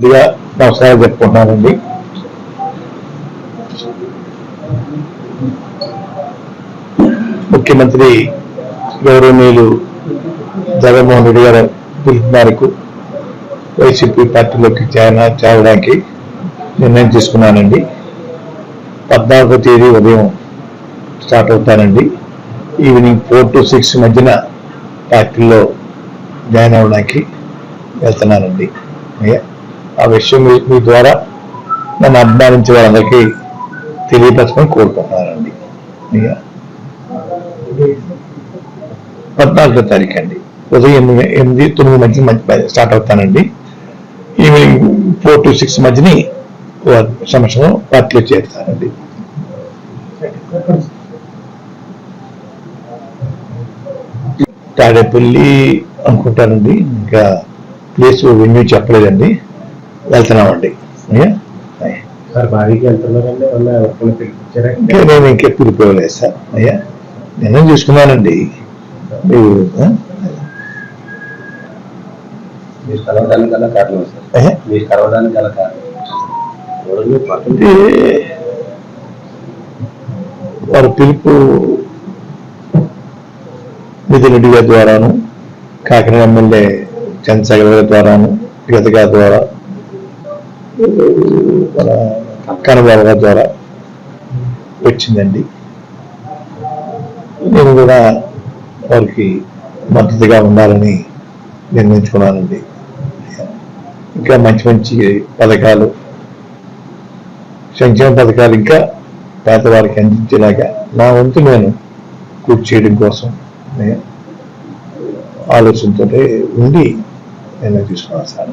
కొద్దిగా నమస్కారం చెప్పుకుంటున్నానండి ముఖ్యమంత్రి గౌరవనీయులు జగన్మోహన్ రెడ్డి గారు పిలుపు మేరకు వైసీపీ పార్టీలోకి చేర చేరడానికి నిర్ణయం తీసుకున్నానండి. పద్నాలుగో తేదీ ఉదయం స్టార్ట్ అవుతానండి. ఈవినింగ్ ఫోర్ టు సిక్స్ మధ్యన పార్టీలో జాయిన్ అవ్వడానికి వెళ్తున్నానండి. అయ్యా. ఆ విషయం మీ ద్వారా నన్ను అభిమానించే వాళ్ళందరికీ తెలియపరచమని కోరుకుంటున్నానండి. పద్నాలుగో తారీఖు అండి. ఉదయం ఎనిమిది ఎనిమిది తొమ్మిది మధ్య మధ్య స్టార్ట్ అవుతానండి. ఈవినింగ్ ఫోర్ టు సిక్స్ మధ్యని సంవత్సరం పార్టీలో చేరుతానండి తాడేపల్లి అనుకుంటానండి. ఇంకా ప్లేస్ వెన్యూ చెప్పలేదండి. వెళ్తున్నామండి. ఇంకా నేను ఇంకా పిలిపోలేదు సార్. అయ్యా నిర్ణయం తీసుకున్నానండి. మీరు అంటే వారి పిలుపు రెడ్డి గారి ద్వారాను కాకినాడ ఎమ్మెల్యే చంద్రశేఖర్ గారి ద్వారాను గత గారి ద్వారా మన కనబాబు ద్వారా వచ్చిందండి. నేను కూడా వారికి మద్దతుగా ఉండాలని నిర్ణయించుకున్నానండి. ఇంకా మంచి మంచి పథకాలు సంక్షేమ పథకాలు ఇంకా పేదవారికి అందించేలాగా నా వంతు నేను కూర్చి చేయడం కోసం నేను ఆలోచనతో ఉండి నేను తీసుకున్నాను సార్.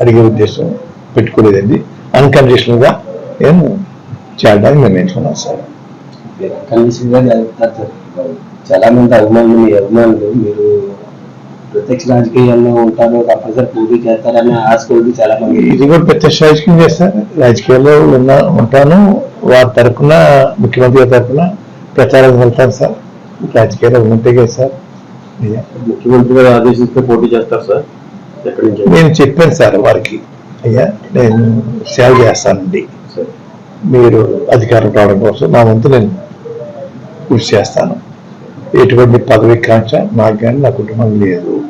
అడిగే ఉద్దేశం పెట్టుకోలేదండి అన్కండిషనల్గా నేను చేయడానికి నిర్ణయించుకున్నాను సార్. చాలా మంది అభిమానులు మీ అభిమానులు మీరు ప్రత్యక్ష రాజకీయాల్లో ఉంటారు తప్పనిసరి పోటీ చేస్తారనే ఆశ ఉంది చాలా మంది ఇది కూడా ప్రత్యక్ష రాజకీయం చేస్తాను రాజకీయాల్లో ఉన్న ఉంటాను. వారి తరఫున ముఖ్యమంత్రి గారి తరఫున ప్రచారం వెళ్తాను సార్. రాజకీయాల్లో కదా సార్. ముఖ్యమంత్రి గారు ఆదేశిస్తే పోటీ చేస్తారు సార్. నేను చెప్పాను సార్ వారికి. అయ్యా నేను సేవ చేస్తానండి. మీరు అధికారం రావడం కోసం నా వంతు నేను కృషి చేస్తాను. ఎటువంటి పదవి కాంక్ష నాకు కానీ నా కుటుంబం లేదు.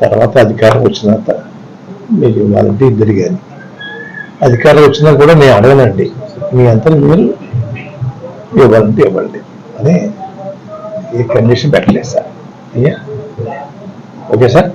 తర్వాత అధికారం వచ్చిన తర్వాత మీకు ఇవ్వాలంటే ఇద్దరు కానీ అధికారం వచ్చినా కూడా నేను అడగనండి. మీ అంతా మీరు ఇవ్వాలంటే ఇవ్వండి. అని ఏ కండిషన్ పెట్టలేదు సార్. అయ్యా. Okay sir?